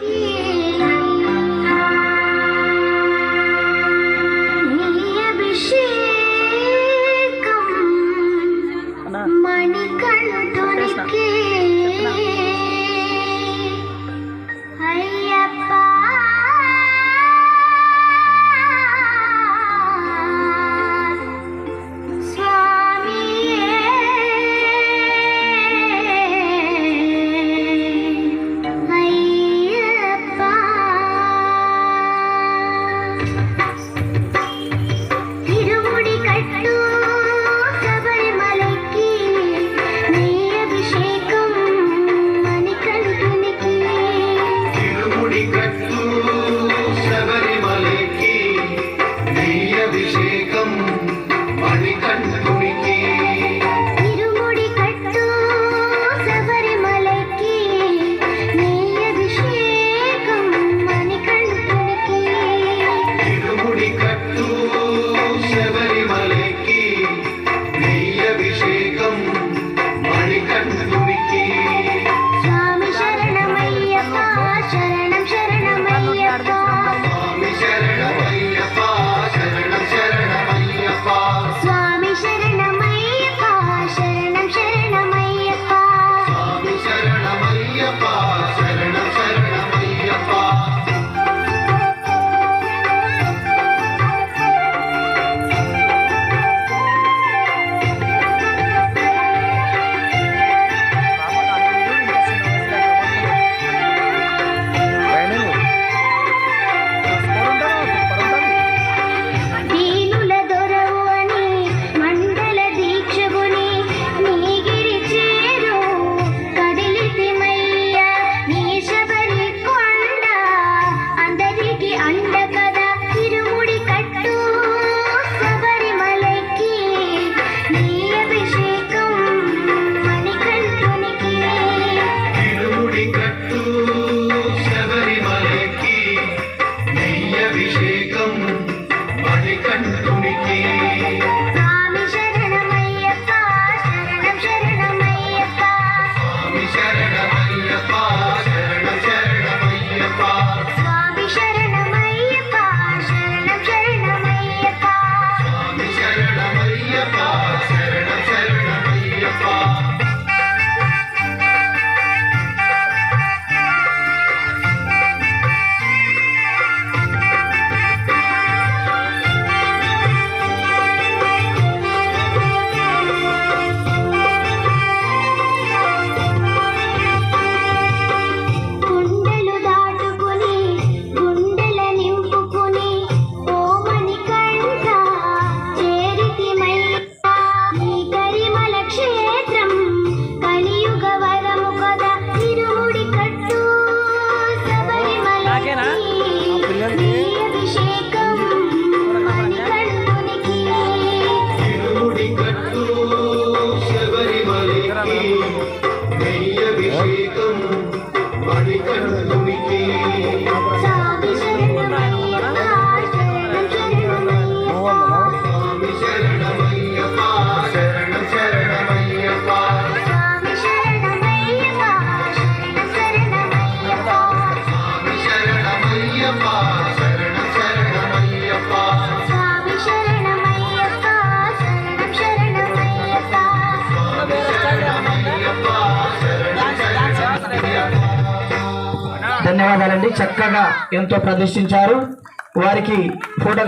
Yeah. అభిషేకం మణికంఠునికి Thank you. ధన్యవాదాలండి. చక్కగా ఎంతో ప్రదర్శించారు. వారికి ఫోటోగ్రాఫ్